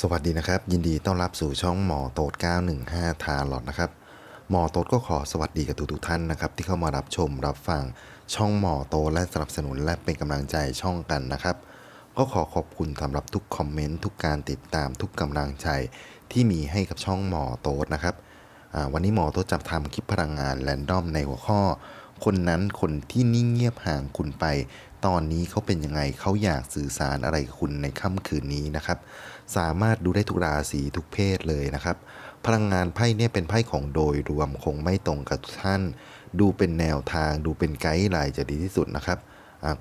สวัสดีนะครับ ยินดีต้อนรับสู่ช่องหมอโตด 915 ทาลอดนะครับ หมอโตดก็ขอสวัสดีกับทุกๆท่านนะครับ ที่เข้ามารับชมรับฟังช่องหมอโตดและสนับสนุนและเป็นกำลังใจช่องกันนะครับ ก็ขอขอบคุณสำหรับทุกคอมเมนต์ทุกการติดตามทุกกำลังใจที่มีให้กับช่องหมอโตดนะครับวันนี้หมอโตดจะทำคลิปพลังงานแรนดอมในหัวข้อ คนนั้นคนที่นิ่งเงียบห่างคุณไป ตอนนี้เขาเป็นยังไงเขาอยากสื่อสารอะไรกับคุณในค่ำคืนนี้นะครับ สามารถดูได้ทุกราศีทุกเพศเลยนะครับ พลังงานไพ่เนี่ยเป็นไพ่ของโดยรวมคงไม่ตรงกับท่าน ดูเป็นแนวทาง ดูเป็นไกด์ไลน์จะดีที่สุดนะครับ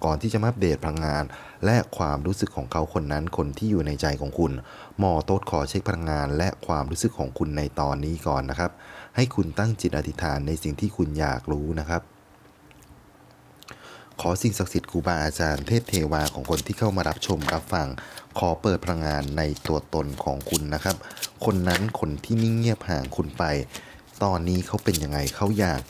ก่อนที่จะมาอัปเดตพลังงาน และความรู้สึกของเขาคนนั้นคนที่อยู่ในใจของคุณ หมอโต๊ดขอเช็คพลังงาน และความรู้สึกของคุณในตอนนี้ก่อนนะครับ ให้คุณตั้งจิตอธิษฐานในสิ่งที่คุณอยากรู้นะครับ ขอสิ่งศักดิ์สิทธิ์ครูบาอาจารย์เทพเทวาของคนที่เข้ามารับชมรับฟัง ขอเปิดพลังงานในตัวตนของคุณนะครับ คนนั้นคนที่นิ่งเงียบห่างคุณไป ตอนนี้เขาเป็นยังไงเขาอยาก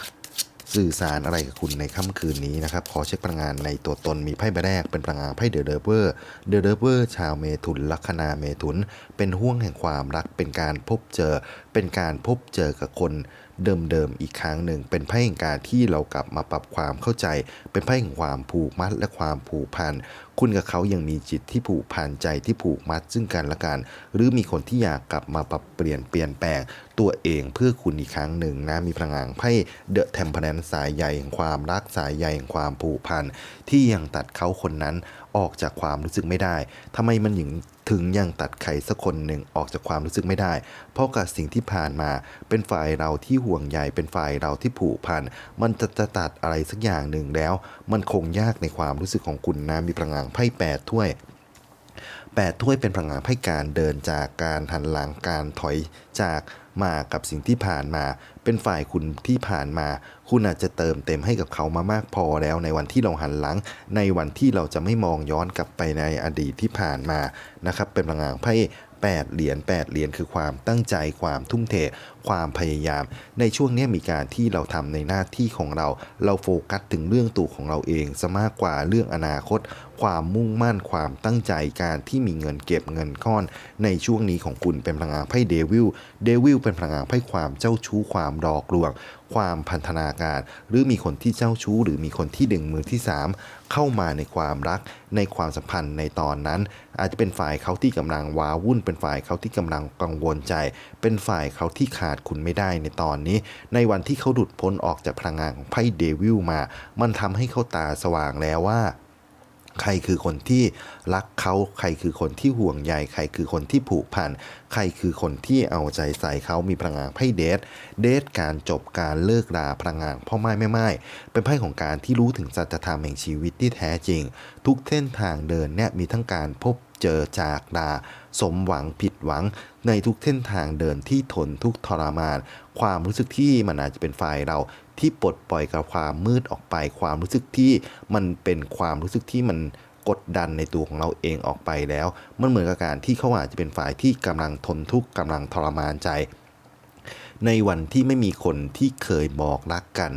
สื่อสารอะไรกับคุณในค่ำคืนนี้นะครับ ขอเช็คพลังงานในตัวตนมีไพ่ใบแรกเป็นพลังงานไพ่เดอะเดเวอร์ เดอะเดเวอร์ชาวเมถุนลัคนาเมถุน เป็นห่วงแห่งความรัก เป็นการพบเจอ เป็นการพบเจอกับคน เดิมๆอีกครั้งหนึ่ง เป็นไพ่แห่งการที่เรากลับมาปรับความเข้าใจ เป็นไพ่แห่งความผูกมัดและความผูกพันคุณกับเขายังมีจิตที่ผูกพันใจที่ผูกมัดซึ่งกันและกัน หรือมีคนที่อยากกลับมาปรับเปลี่ยนเปลี่ยนแปลงตัวเองเพื่อคุณอีกครั้งหนึ่งนะมีพลังงานไพ่เดอะเทมเพลนสายใยแห่งความรักสายใยแห่งความผูกพันที่ยังตัดเขาคนนั้น ออกจากความรู้สึกไม่ได้ทำไมมันถึงถึงยังตัดใครสักคนหนึ่งออกจากความรู้สึกไม่ได้ เพราะกับสิ่งที่ผ่านมาเป็นฝ่ายเราที่ห่วงใยเป็นฝ่ายเราที่ผูกพัน มันจะจะตัดอะไรสักอย่างหนึ่งแล้ว มันคงยากในความรู้สึกของคุณนะมีพลังงานไพ่แปดถ้วยแปดถ้วยเป็นพลังงานให้การเดินจากการหันหลังการถอยจาก มากับสิ่งที่ผ่านมา เป็นฝ่ายคุณที่ผ่านมา คุณอาจจะเติมเต็มให้กับเขามามากพอแล้ว ในวันที่เราหันหลัง ในวันที่เราจะไม่มองย้อนกลับไปในอดีตที่ผ่านมานะครับเป็นพลังงานไพ่แปดเหรียญแปดเหรียญคือความตั้งใจความทุ่มเทความพยายาม ในช่วงนี้มีการที่เราทำในหน้าที่ของเรา เราโฟกัสถึงเรื่องตัวของเราเองซะมากกว่าเรื่องอนาคต ความมุ่งมั่นความตั้งใจการที่มีเงินเก็บเงินก้อน ในช่วงนี้ของคุณเป็นพลังงานไพ่เดวิลเดวิลเป็นพลังงานไพ่ความเจ้าชู้ความดอกลวง ความพันธนาการ หรือมีคนที่เจ้าชู้ หรือมีคนที่ดึงมือที่สามเข้ามาในความรัก ในความสัมพันธ์ในตอนนั้น อาจจะเป็นฝ่ายเขาที่กำลังว้าวุ่น เป็นฝ่ายเขาที่กำลังกังวลใจ เป็นฝ่ายเขาที่ขาดคุณไม่ได้ในตอนนี้ ในวันที่เขาหลุดพ้นออกจากพลังงานของไพ่เดวิลมา มันทำให้เขาตาสว่างแล้วว่าใครคือคนที่รักเขาใครคือคนที่ห่วงใยใครคือคนที่ผูกพันใครคือคนที่เอาใจใส่เขามีพลังงานไพ่เดทเดทการจบการเลิกราพลังงานพ่อไม้แม่ไม้เป็นไพ่ของการที่รู้ถึงสัจธรรมแห่งชีวิตที่แท้จริง ทุกเส้นทางเดินเนี่ยมีทั้งการพบเจอจากดา สมหวังผิดหวังในทุกเส้นทางเดินที่ทนทุกทรมาน ความรู้สึกที่มันอาจจะเป็นฝ่ายเราที่ปลดปล่อยกับความมืดออกไป ความรู้สึกที่มันเป็นความรู้สึกที่มันกดดันในตัวของเราเองออกไปแล้ว มันเหมือนกับการที่เขาอาจจะเป็นฝ่ายที่กำลังทนทุกข์กำลังทรมานใจ ในวันที่ไม่มีคนที่เคยบอกรักกัน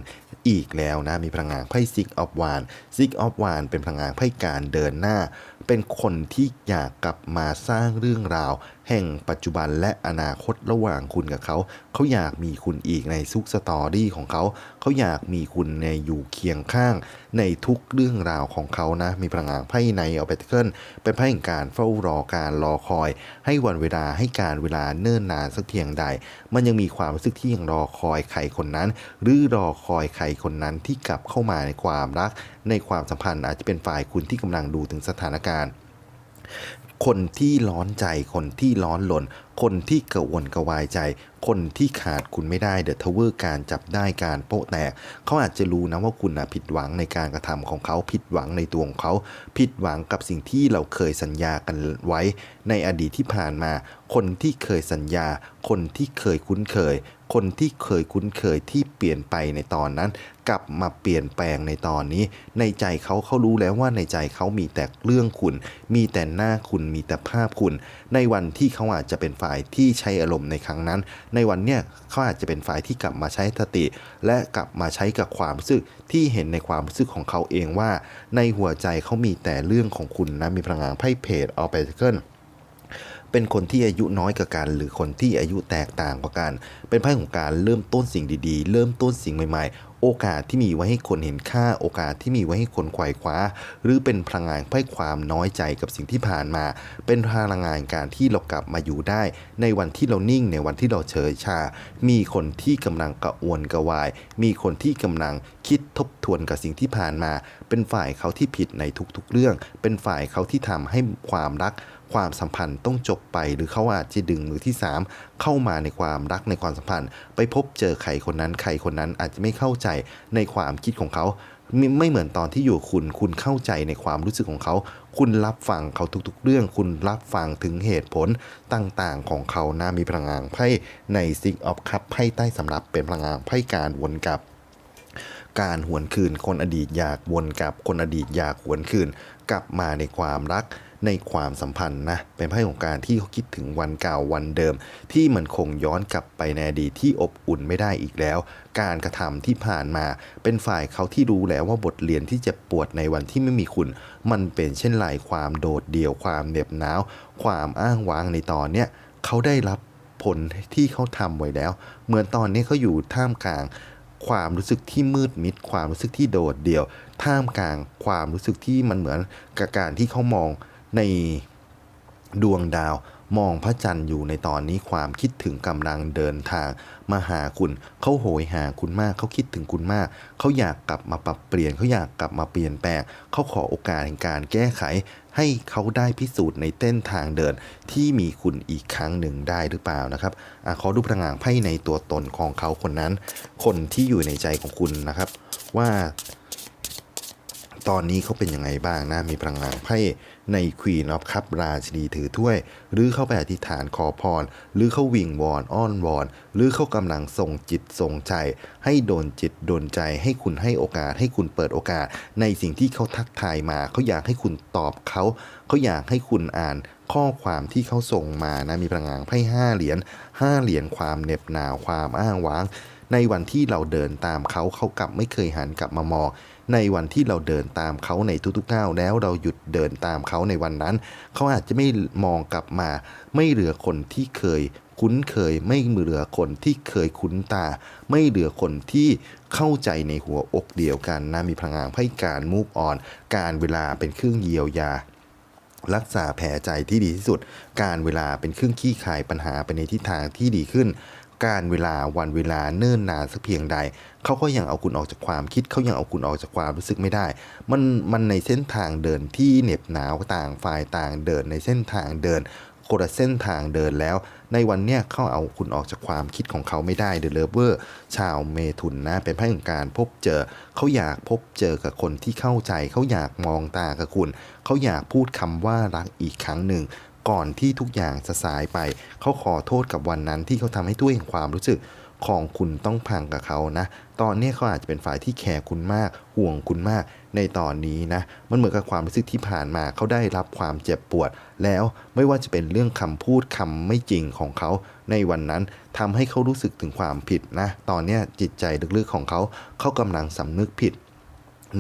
อีกแล้วนะ มีพลังงานไพ่ซิกออฟวานซิกออฟวานเป็นพลังงานไพ่การเดินหน้า เป็นคนที่อยากกลับมาสร้างเรื่องราว แห่งปัจจุบันและอนาคตระหว่างคุณกับเขา เขาอยากมีคุณอีกในซุกสตอรี่ของเขา เขาอยากมีคุณในอยู่เคียงข้าง ในทุกเรื่องราวของเขานะ มีพลังงานไพ่ในเอาเปเคิลเป็นไพ่แห่งการเฝ้ารอการรอคอย ให้วันเวลาให้การเวลาเนิ่นนานสักเพียงใด มันยังมีความรู้สึกที่ยังรอคอยใครคนนั้น หรือรอคอยใครคนนั้นที่กลับเข้ามาในความรัก ในความสัมพันธ์อาจจะเป็นฝ่ายคุณที่กำลังดูถึงสถานการณ์ คนที่ร้อนใจคนที่ร้อนหลนคนที่กระวนกระวายใจ คนที่ขาดคุณไม่ได้เดอะทเวอร์การจับได้การโป๊ะแตกเขาอาจจะรู้นะว่าคุณนะผิดหวังในการกระทำของเขาผิดหวังในตัวของเขา ผิดหวังกับสิ่งที่เราเคยสัญญากันไว้ ในอดีตที่ผ่านมา คนที่เคยสัญญา คนที่เคยคุ้นเคย คนที่เคยคุ้นเคยที่เปลี่ยนไปในตอนนั้น กลับมาเปลี่ยนแปลงในตอนนี้ ในใจเขาเขารู้แล้วว่าในใจเขามีแต่เรื่องคุณ มีแต่หน้าคุณมีแต่ภาพคุณ ในวันที่เขาอาจจะเป็นฝ่ายที่ใช้อารมณ์ในครั้งนั้น ในวันเนี้ยเขาอาจจะเป็นฝ่ายที่กลับมาใช้สติ และกลับมาใช้กับความรู้สึกที่เห็นในความรู้สึกของเขาเองว่า ในหัวใจเขามีแต่เรื่องของคุณนะมีพลังงานไพ่เพจออเปเคิล เป็นคนที่อายุน้อยกว่ากัน หรือคนที่อายุแตกต่างกว่ากัน เป็นไพ่ของการเริ่มต้นสิ่งดีๆ เริ่มต้นสิ่งใหม่ๆ โอกาสที่มีไว้ให้คนเห็นค่า โอกาสที่มีไว้ให้คนไขว่คว้า หรือเป็นพลังงานไพ่ความน้อยใจกับสิ่งที่ผ่านมา เป็นพลังงานการที่เรากลับมาอยู่ได้ ในวันที่เรานิ่งในวันที่เราเฉยชา มีคนที่กำลังกระอวนกระวาย มีคนที่กำลังคิดทบทวนกับสิ่งที่ผ่านมา เป็นฝ่ายเขาที่ผิดในทุกๆเรื่อง เป็นฝ่ายเขาที่ทำให้ความรัก ความสัมพันธ์ต้องจบไป หรือเขาอาจจะดึงมือที่ 3 เข้ามาในความรักในความสัมพันธ์ ไปพบเจอใครคนนั้นใครคนนั้นอาจจะไม่เข้าใจในความคิดของเขาไม่ไม่เหมือนตอนที่อยู่คุณ คุณเข้าใจในความรู้สึกของเขา คุณรับฟังเขาทุกๆ เรื่อง คุณรับฟังถึงเหตุผลต่างๆ ของเขานะมีพลังงานไพ่ใน Six of Cup ไพ่ใต้สำรับเป็นพลังงานไพ่การวนกลับ การหวนคืน คนอดีตอยากวนกลับ คนอดีตอยากหวนคืน กลับมาในความรัก ในความสัมพันธ์นะเป็นไพ่ของการที่เขาคิดถึงวันเก่าวันเดิม ที่มันคงย้อนกลับไปในอดีตที่อบอุ่นไม่ได้อีกแล้ว การกระทำที่ผ่านมา เป็นฝ่ายเขาที่รู้แล้วว่าบทเรียนที่เจ็บปวดในวันที่ไม่มีคุณ มันเป็นเช่นไรความโดดเดี่ยวความเหน็บหนาว ความอ้างว้างในตอนเนี้ยเขาได้รับผลที่เขาทำไว้แล้ว เหมือนตอนนี้เขาอยู่ท่ามกลางความรู้สึกที่มืดมิด ความรู้สึกที่โดดเดี่ยว ท่ามกลางความรู้สึกที่มันเหมือนกับการที่เขามอง ในดวงดาวมองพระจันทร์อยู่ในตอนนี้ความคิดถึงกำลังเดินทาง มาหาคุณเขาโหยหาคุณมากเขาคิดถึงคุณมากเขาอยากกลับมาปรับเปลี่ยนเขาอยากกลับมาเปลี่ยนแปลงเขาขอโอกาสแห่งการแก้ไข ให้เขาได้พิสูจน์ในเต้นทางเดินที่มีคุณอีกครั้งหนึ่งได้หรือเปล่านะครับอขอดูพลังงานไพ่ในตัวตนของเขาคนนั้น คนที่อยู่ในใจของคุณนะครับ ว่า ตอนนี้เขาเป็นยังไงบ้างนะมีพลังงานไพ่ในควีนอ f คัพราชินีถือถ้วย หรือเข้าไปอธิษฐานขอพร หรือเขาวิงวอนอ้อนวอน หรือเขากำลังส่งจิตส่งใจ ให้โดนจิตโดนใจ ให้คุณให้โอกาส ให้คุณเปิดโอกาส ในสิ่งที่เขาทักทายมาเขาอยากให้คุณตอบเขาเขาอยากให้คุณอ่านข้อความที่เขาส่งมานะมีพลังงานไพ่ห้าเหรียญห้าเหรียญความเหน็บหนาวความอ้างว้าง ในวันที่เราเดินตามเขาเขากลับไม่เคยหันกลับมามอง ในวันที่เราเดินตามเขาในทุกๆก้าวแล้วเราหยุดเดินตามเขาในวันนั้น เขาอาจจะไม่มองกลับมา ไม่เหลือคนที่เคยคุ้นเคยไม่เหลือคนที่เคยคุ้นตา ไม่เหลือคนที่เข้าใจในหัวอกเดียวกันนะมีพลังงานไพ่การมูฟออน การเวลาเป็นเครื่องเยียวยา รักษาแผลใจที่ดีที่สุด การเวลาเป็นเครื่องขี้คายปัญหาไปในทิศทางที่ดีขึ้น การเวลาวันเวลาเนิ่นนานสักเพียงใด เขาก็ยังเอาคุณออกจากความคิดเขายังเอาคุณออกจากความรู้สึกไม่ได้ มันมันในเส้นทางเดินที่เหน็บหนาวต่างฝ่ายต่างเดินในเส้นทางเดินคนละเส้นทางเดินแล้ว ในวันเนี้ยเขาเอาคุณออกจากความคิดของเขาไม่ได้เดอะเลเวอร์ชาวเมถุนนะเป็นไพ่ของการพบเจอ เขาอยากพบเจอกับคนที่เข้าใจ เขาอยากมองตากับคุณ เขาอยากพูดคำว่ารักอีกครั้งหนึ่ง ก่อนที่ทุกอย่างจะสายไป เขาขอโทษกับวันนั้นที่เขาทำให้ตัวเองความรู้สึกของคุณต้องพังกับเขานะ ตอนนี้เขาอาจจะเป็นฝ่ายที่แคร์คุณมาก ห่วงคุณมาก ในตอนนี้นะ มันเหมือนกับความรู้สึกที่ผ่านมาเขาได้รับความเจ็บปวด แล้วไม่ว่าจะเป็นเรื่องคำพูดคำไม่จริงของเขา ในวันนั้นทำให้เขารู้สึกถึงความผิดนะ ตอนนี้จิตใจลึกๆของเขา เขากำลังสำนึกผิด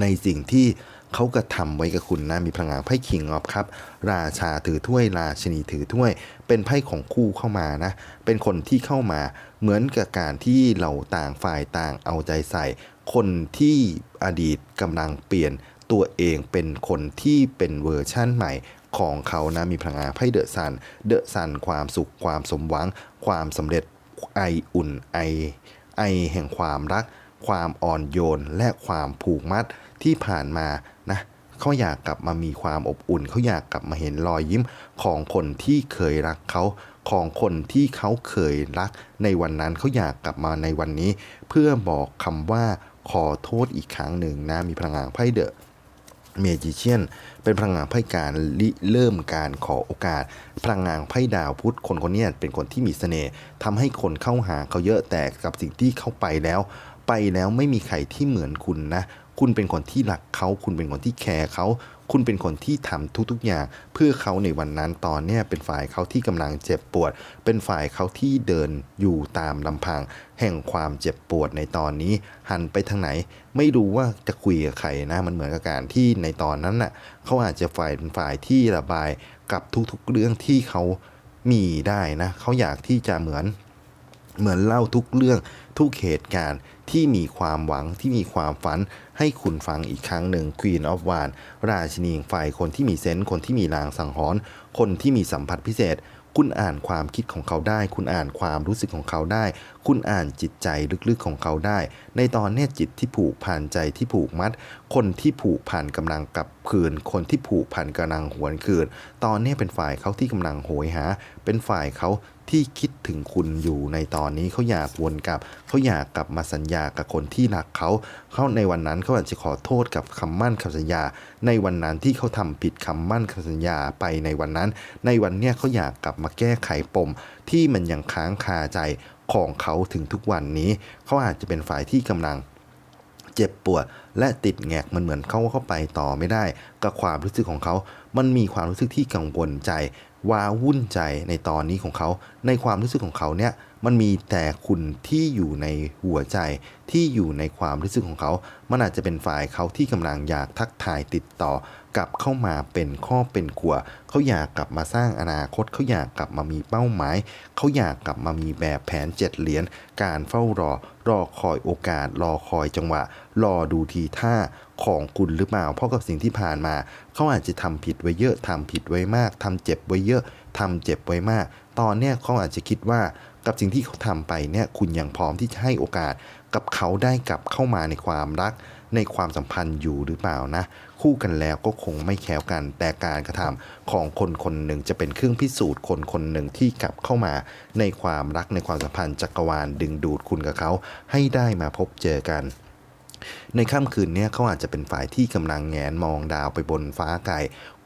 ในสิ่งที่เขากระทำไว้กับคุณนะมีพลังงานไพ่คิงออฟครับ ราชาถือถ้วย ราชนีถือถ้วย เป็นไพ่ของคู่เข้ามานะ เป็นคนที่เข้ามาเหมือนกับการที่เราต่างฝ่ายต่างเอาใจใส่ คนที่อดีตกำลังเปลี่ยนตัวเองเป็นคนที่เป็นเวอร์ชั่นใหม่ของเขานะมีพลังงานไพ่เดอะซันเดอะซันความสุขความสมหวัง ความสำเร็จไออุ่นไอไอแห่งความรัก ความอ่อนโยนและความผูกมัดที่ผ่านมา เขาอยากกลับมามีความอบอุ่น เขาอยากกลับมาเห็นรอยยิ้มของคนที่เคยรักเขาของคนที่เขาเคยรัก ในวันนั้นเขาอยากกลับมาในวันนี้ เพื่อบอกคำว่าขอโทษอีกครั้งหนึ่งนะมีพลังงานไพ่เดอะเมจิเชียนเป็นพลังงานไพ่การริเริ่มการขอโอกาส พลังงานไพ่ดาวพุธคนคนนี้เป็นคนที่มีเสน่ห์ทำให้คนเข้าหาเขาเยอะแต่กับสิ่งที่เขาไปแล้ว ไปแล้วไม่มีใครที่เหมือนคุณนะ คุณเป็นคนที่รักเขา คุณเป็นคนที่แคร์เขา คุณเป็นคนที่ทำทุกๆอย่าง เพื่อเขาในวันนั้นตอนเนี้ยเป็นฝ่ายเขาที่กำลังเจ็บปวด เป็นฝ่ายเขาที่เดินอยู่ตามลำพัง แห่งความเจ็บปวดในตอนนี้ หันไปทางไหน ไม่รู้ว่าจะคุยกับใครนะ มันเหมือนกับการที่ในตอนนั้นน่ะเขาอาจจะฝ่ายเป็นฝ่ายที่ระบายกับทุกๆเรื่องที่เขามีได้นะเขาอยากที่จะเหมือน เหมือนเล่าทุกเรื่องทุกเหตุการณ์ที่มีความหวังที่มีความฝันให้คุณฟังอีกครั้งหนึ่ง Queen of w a n ราชินีแห่งไฟคนที่มีเซนส์คนที่มีลางสังหรณ์คนที่มีสัมผัสพิเศษ คุณอ่านความคิดของเขาได้ คุณอ่านความรู้สึกของเขาได้ คุณอ่านจิตใจลึกๆของเขาได้ ในตอนเนี้ยจิตที่ผูกพันใจที่ผูกมัด คนที่ผูกพันกำลังกลับคืน คนที่ผูกพันกำลังหวนคืน ตอนเนี้ยเป็นฝ่ายเขาที่กำลังโหยหา เป็นฝ่ายเขา ที่คิดถึงคุณอยู่ในตอนนี้เขาอยากวนกลับเขาอยากกลับมาสัญญากับคนที่รักเขาเขาในวันนั้นเขาอาจจะขอโทษกับคำมั่นคำสัญญา ในวันนั้นที่เขาทำผิดคำมั่นคำสัญญาไปในวันนั้น ในวันเนี้ยเขาอยากกลับมาแก้ไขปม ที่มันยังค้างคาใจของเขาถึงทุกวันนี้เขาอาจจะเป็นฝ่ายที่กำลังเจ็บปวดและติดแงกมันเหมือนเขาเข้าไปต่อไม่ได้ กับความรู้สึกของเขา มันมีความรู้สึกที่กังวลใจ ว้าวุ่นใจในตอนนี้ของเขา ในความรู้สึกของเขาเนี่ย มันมีแต่คุณที่อยู่ในหัวใจที่อยู่ในความรู้สึกของเขา มันอาจจะเป็นฝ่ายเขาที่กำลังอยากทักทายติดต่อกลับเข้ามาเป็นข้อเป็นขวัว เขาอยากกลับมาสร้างอนาคต เขาอยากกลับมามีเป้าหมาย เขาอยากกลับมามีแบบแผนเจ็ดเหรียญการเฝ้ารอ รอคอยโอกาส รอคอยจังหวะ รอดูทีท่าของคุณหรือเปล่า เพราะกับสิ่งที่ผ่านมา เขาอาจจะทำผิดไว้เยอะทำผิดไว้มากทำเจ็บไว้เยอะทำเจ็บไว้มาก ตอนเนี้ยเขาอาจจะคิดว่า กับสิ่งที่เขาทำไปเนี่ยคุณยังพร้อมที่จะให้โอกาสกับเขาได้กลับเข้ามาในความรัก ในความสัมพันธ์อยู่หรือเปล่านะ คู่กันแล้วก็คงไม่แคล้วกัน แต่การกระทำของคนคนหนึ่งจะเป็นเครื่องพิสูจน์คนคนหนึ่งที่กลับเข้ามา ในความรักในความสัมพันธ์จักรวาลดึงดูดคุณกับเขา ให้ได้มาพบเจอกันในค่ำคืนนี้เขาอาจจะเป็นฝ่ายที่กำลังแงนมองดาวไปบนฟ้าไกล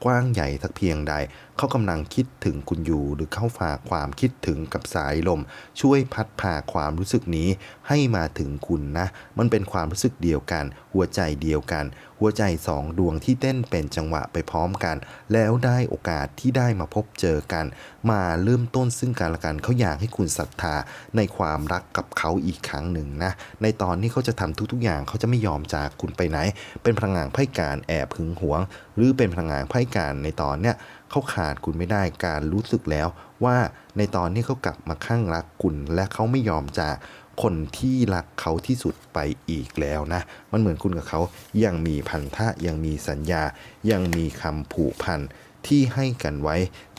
กว้างใหญ่สักเพียงใด เขากำลังคิดถึงคุณอยู่ หรือเข้าฝากความคิดถึงกับสายลม ช่วยพัดพาความรู้สึกนี้ให้มาถึงคุณนะ มันเป็นความรู้สึกเดียวกัน หัวใจเดียวกัน หัวใจสองดวงที่เต้นเป็นจังหวะไปพร้อมกัน แล้วได้โอกาสที่ได้มาพบเจอกัน มาเริ่มต้นซึ่งกันและกันเขาอยากให้คุณศรัทธาในความรักกับเขาอีกครั้งหนึ่งนะ ในตอนนี้เขาจะทำทุก ๆ อย่างเขาจะไม่ยอมจากคุณไปไหน เป็นพลังงานไพ่การแอบหึงหวง หรือเป็นพลังงานไพ่การในตอนเนี้ยเขาขาดคุณไม่ได้การรู้สึกแล้ว ว่าในตอนนี้เขากลับมาข้างรักคุณ และเขาไม่ยอมจากคนที่รักเขาที่สุดไปอีกแล้วนะ มันเหมือนคุณกับเขายังมีพันธะยังมีสัญญา ยังมีคำผูกพันที่ให้กันไว้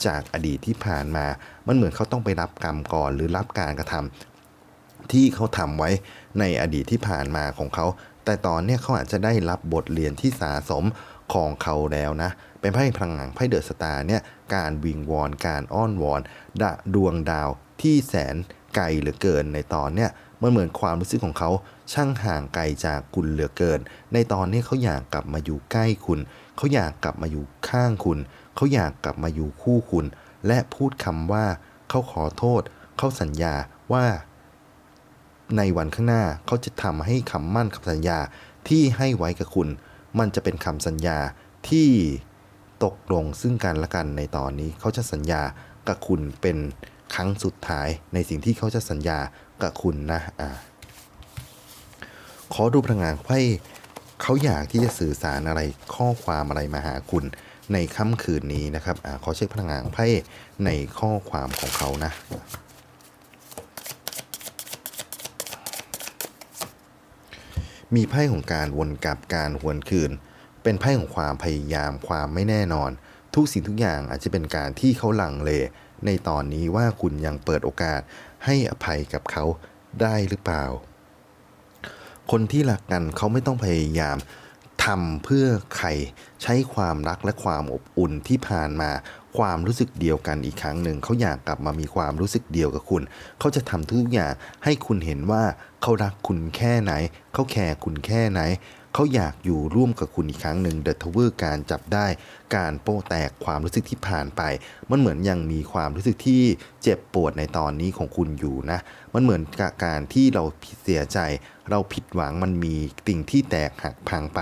จากอดีตที่ผ่านมา มันเหมือนเขาต้องไปรับกรรมก่อนหรือรับการกระทำที่เขาทำไว้ในอดีตที่ผ่านมาของเขา แต่ตอนเนี้ยเขาอาจจะได้รับบทเรียนที่สะสมของเขาแล้วนะ เป็นไพ่พลังงานไพ่เดอะสตาร์เนี่ยการวิงวอนการอ้อนวอนดะดวงดาวที่แสนไกลเหลือเกินในตอนเนี้ยมันเหมือนความรู้สึกของเขาช่างห่างไกลจากคุณเหลือเกิน ในตอนนี้เขาอยากกลับมาอยู่ใกล้คุณ เขาอยากกลับมาอยู่ข้างคุณ เขาอยากกลับมาอยู่คู่คุณ และพูดคำว่าเขาขอโทษ เขาสัญญาว่า ในวันข้างหน้าเขาจะทำให้คำมั่นคำสัญญาที่ให้ไว้กับคุณ มันจะเป็นคำสัญญาที่ ตกลงซึ่งกันและกันในตอนนี้เขาจะสัญญากับคุณเป็นครั้งสุดท้ายในสิ่งที่เขาจะสัญญากับคุณนะอ่าขอดูพลังงานไพ่เขาอยากที่จะสื่อสารอะไรข้อความอะไรมาหาคุณในค่ำคืนนี้นะครับอ่าขอเช็คพลังงานไพ่ในข้อความของเขานะมีไพ่ของการวนกลับการหวนคืน เป็นไพ่ของความพยายามความไม่แน่นอน ทุกสิ่งทุกอย่างอาจจะเป็นการที่เขาลังเล ในตอนนี้ว่าคุณยังเปิดโอกาสให้อภัยกับเขาได้หรือเปล่า คนที่รักกันเขาไม่ต้องพยายามทำเพื่อใครใช้ความรักและความอบอุ่นที่ผ่านมาความรู้สึกเดียวกันอีกครั้งหนึ่งเขาอยากกลับมามีความรู้สึกเดียวกับคุณ เขาจะทำทุกอย่างให้คุณเห็นว่าเขารักคุณแค่ไหน เขาแคร์คุณแค่ไหน เขาอยากอยู่ร่วมกับคุณอีกครั้งหนึ่งเดอะทเวอร์การจับได้ การโป้แตกความรู้สึกที่ผ่านไป มันเหมือนยังมีความรู้สึกที่เจ็บปวดในตอนนี้ของคุณอยู่นะ มันเหมือนกับการที่เราเสียใจ เราผิดหวังมันมีสิ่งที่แตกหักพังไป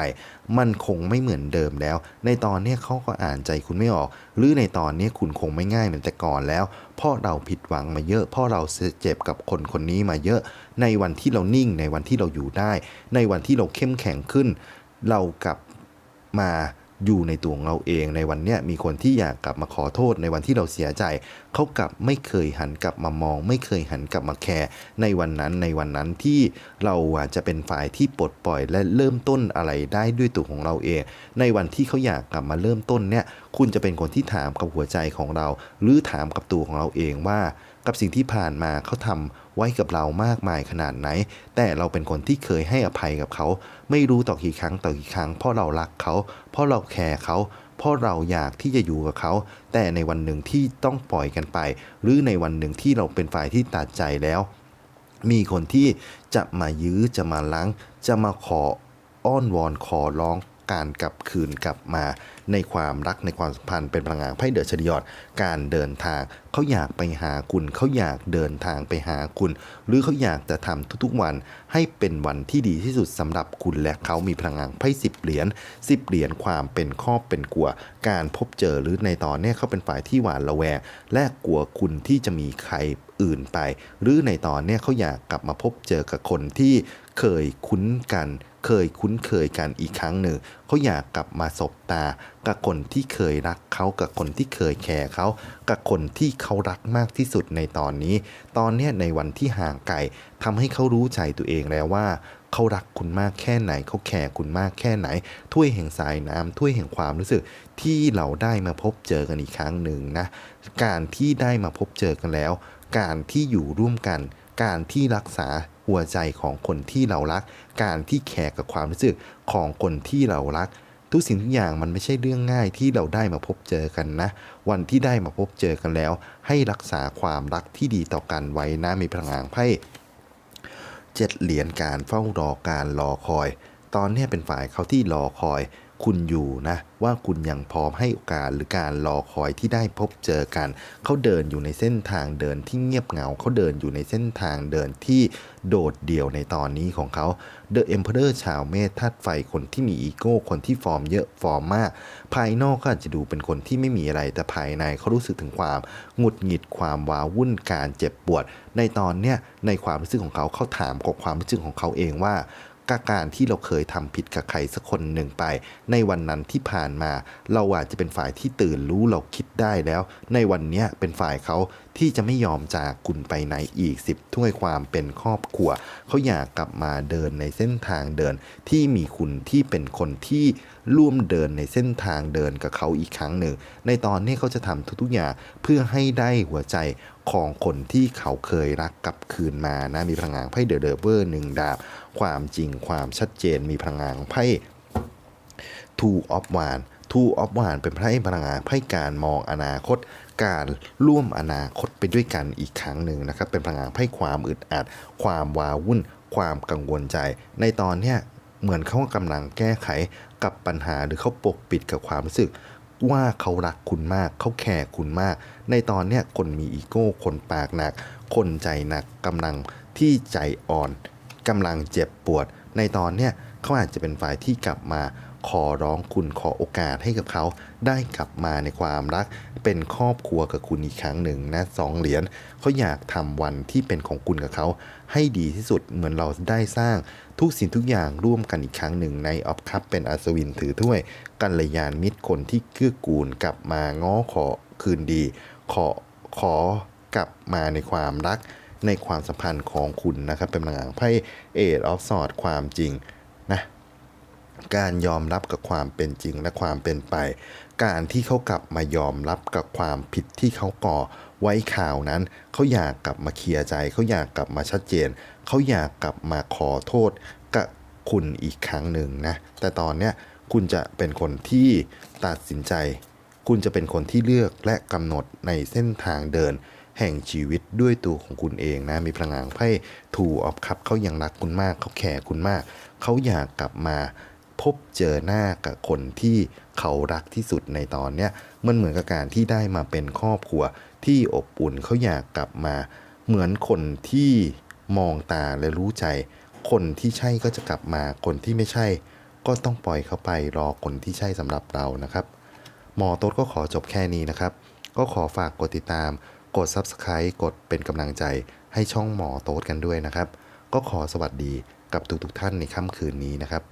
มันคงไม่เหมือนเดิมแล้ว ในตอนนี้เขาก็อ่านใจคุณไม่ออก หรือในตอนนี้คุณคงไม่ง่ายเหมือนแต่ก่อนแล้ว เพราะเราผิดหวังมาเยอะ เพราะเราเจ็บกับคนคนนี้มาเยอะ ในวันที่เรานิ่ง ในวันที่เราอยู่ได้ ในวันที่เราเข้มแข็งขึ้น เรากลับมา อยู่ในตัวของเราเองในวันเนี้ยมีคนที่อยากกลับมาขอโทษในวันที่เราเสียใจ เขากลับไม่เคยหันกลับมามอง ไม่เคยหันกลับมาแคร์ในวันนั้นในวันนั้นที่เราอาจจะเป็นฝ่ายที่ปลดปล่อยและเริ่มต้นอะไรได้ด้วยตัวของเราเอง ในวันที่เขาอยากกลับมาเริ่มต้นเนี่ยคุณจะเป็นคนที่ถามกับหัวใจของเรา หรือถามกับตัวของเราเองว่า กับสิ่งที่ผ่านมาเขาทำไว้กับเรามากมายขนาดไหน แต่เราเป็นคนที่เคยให้อภัยกับเขา ไม่รู้ต่อกี่ครั้งต่อกี่ครั้ง เพราะเรารักเขา เพราะเราแคร์เขา เพราะเราอยากที่จะอยู่กับเขา แต่ในวันหนึ่งที่ต้องปล่อยกันไป หรือในวันหนึ่งที่เราเป็นฝ่ายที่ตัดใจแล้ว มีคนที่จะมายื้อจะมาล้าง จะมาขออ้อนวอนขอร้อง การกลับคืนกลับมาในความรักในความสัมพันธ์เป็นพลังงานไพ่เดอะชดิยอดการเดินทางเขาอยากไปหาคุณเขาอยากเดินทางไปหาคุณ หรือเขาอยากจะทำทุกๆวัน ให้เป็นวันที่ดีที่สุดสำหรับคุณและเขามีพลังงานไพ่สิบเหรียญสิบเหรียญความเป็นครอบเป็นกลัว การพบเจอหรือในตอนนี้เขาเป็นฝ่ายที่หวาดระแวงและกลัวคุณที่จะมีใครอื่นไป หรือในตอนนี้เขาอยากกลับมาพบเจอกับคนที่เคยคุ้นกัน เคยคุ้นเคยกันอีกครั้งหนึ่งเขาอยากกลับมาสบตา กับคนที่เคยรักเขากับคนที่เคยแคร์เขากับคนที่เขารักมากที่สุดในตอนนี้ ตอนนี้ในวันที่ห่างไกลทำให้เขารู้ใจตัวเองแล้วว่าเขารักคุณมากแค่ไหน เขาแคร์คุณมากแค่ไหน ถ้วยแห่งสายน้ำถ้วยแห่งความรู้สึกที่เราได้มาพบเจอกันอีกครั้งหนึ่งนะ การที่ได้มาพบเจอกันแล้ว การที่อยู่ร่วมกัน การที่รักษา หัวใจของคนที่เรารัก การที่แคร์กับความรู้สึกของคนที่เรารัก ทุกสิ่งทุกอย่างมันไม่ใช่เรื่องง่ายที่เราได้มาพบเจอกันนะ วันที่ได้มาพบเจอกันแล้ว ให้รักษาความรักที่ดีต่อกันไว้นะมีพลังงานไพ่เจ็ดเหรียญการเฝ้ารอการรอคอย ตอนนี้เป็นฝ่ายเขาที่รอคอย คุณอยู่นะว่าคุณยังพร้อมให้โอกาสหรือการรอคอยที่ได้พบเจอกันเขาเดินอยู่ในเส้นทางเดินที่เงียบเหงาเขาเดินอยู่ในเส้นทางเดินที่โดดเดี่ยวในตอนนี้ของเขา The Emperor ชาวเมษธาตุไฟคนที่มีอีโก้คนที่ฟอร์มเยอะฟอร์มมาก ภายนอกก็อาจจะดูเป็นคนที่ไม่มีอะไรแต่ภายในเขารู้สึกถึงความหงุดหงิดความว้าวุ่นการเจ็บปวด ในตอนเนี้ยในความรู้สึกของเขาเขาถามกับความรู้สึกของเขาเองว่า กการที่เราเคยทำผิดกับใครสักคนหนึ่งไป ในวันนั้นที่ผ่านมา เราอาจจะเป็นฝ่ายที่ตื่นรู้เราคิดได้แล้ว ในวันนี้เป็นฝ่ายเขา ที่จะไม่ยอมจากคุณไปไหนอีกสิบถ้วยความเป็นครอบครัว เขาอยากกลับมาเดินในเส้นทางเดินที่มีคุณที่เป็นคนที่ร่วมเดินในเส้นทางเดินกับเขาอีกครั้งหนึ่ง ในตอนนี้เขาจะทำทุกๆอย่างเพื่อให้ได้หัวใจของคนที่เขาเคยรักกลับคืนมานะมีพลังงานไพ่เดอะเดเวอร์หนึ่งดาบ ความจริงความชัดเจนมีพลังงานไพ่ทูออฟวานทูออฟวานเป็นไพ่พลังงานไพ่การมองอนาคต การร่วมอนาคตไปด้วยกันอีกครั้งหนึ่งนะครับ เป็นพลังงานไพ่ความอึดอัด ความวาวุ่น ความกังวลใจ ในตอนเนี้ยเหมือนเขากำลังแก้ไขกับปัญหาหรือเขาปกปิดกับความรู้สึกว่าเขารักคุณมากเขาแคร์คุณมาก ในตอนเนี้ยคนมีอีโก้คนปากหนัก คนใจหนักกำลังที่ใจอ่อนกำลังเจ็บปวด ในตอนเนี้ยเขาอาจจะเป็นฝ่ายที่กลับมา ขอร้องคุณขอโอกาสให้กับเขาได้กลับมาในความรัก เป็นครอบครัวกับคุณอีกครั้งหนึ่งนะสองเหรียญเขาอยากทำวันที่เป็นของคุณกับเขา ให้ดีที่สุดเหมือนเราได้สร้างทุกสิ่งทุกอย่างร่วมกันอีกครั้งหนึ่งในออฟคัพเป็นอัศวินถือถ้วยกัลยาณมิตรคนที่เกื้อกูลกลับมาง้อขอคืนดี ขอขอกลับมาในความรักในความสัมพันธ์ของคุณนะครับ เป็นพลังงานไพ่เอทออฟสอดความจริงนะ การยอมรับกับความเป็นจริงและความเป็นไป การที่เขากลับมายอมรับกับความผิดที่เขาก่อไว้ข่าวนั้น เขาอยากกลับมาเคลียร์ใจ เขาอยากกลับมาชัดเจน เขาอยากกลับมาขอโทษกับคุณอีกครั้งหนึ่งนะ แต่ตอนเนี้ยคุณจะเป็นคนที่ตัดสินใจ คุณจะเป็นคนที่เลือกและกำหนดในเส้นทางเดิน แห่งชีวิตด้วยตัวของคุณเองนะ มีพลังงานไพ่ถูออฟคัพเขายังรักคุณมาก เขาแคร์คุณมาก เขาอยากกลับมา พบเจอหน้ากับคนที่เขารักที่สุดในตอนเนี้ยมันเหมือนกับการที่ได้มาเป็นครอบครัวที่อบอุ่นเขาอยากกลับมา เหมือนคนที่มองตาและรู้ใจ คนที่ใช่ก็จะกลับมาคนที่ไม่ใช่ ก็ต้องปล่อยเขาไปรอคนที่ใช่สำหรับเรานะครับ หมอโต๊ดก็ขอจบแค่นี้นะครับ ก็ขอฝากกดติดตาม กด Subscribe กดเป็นกำลังใจให้ช่องหมอโต๊ดกันด้วยนะครับ ก็ขอสวัสดีกับทุกๆท่านในค่ำคืนนี้นะครับ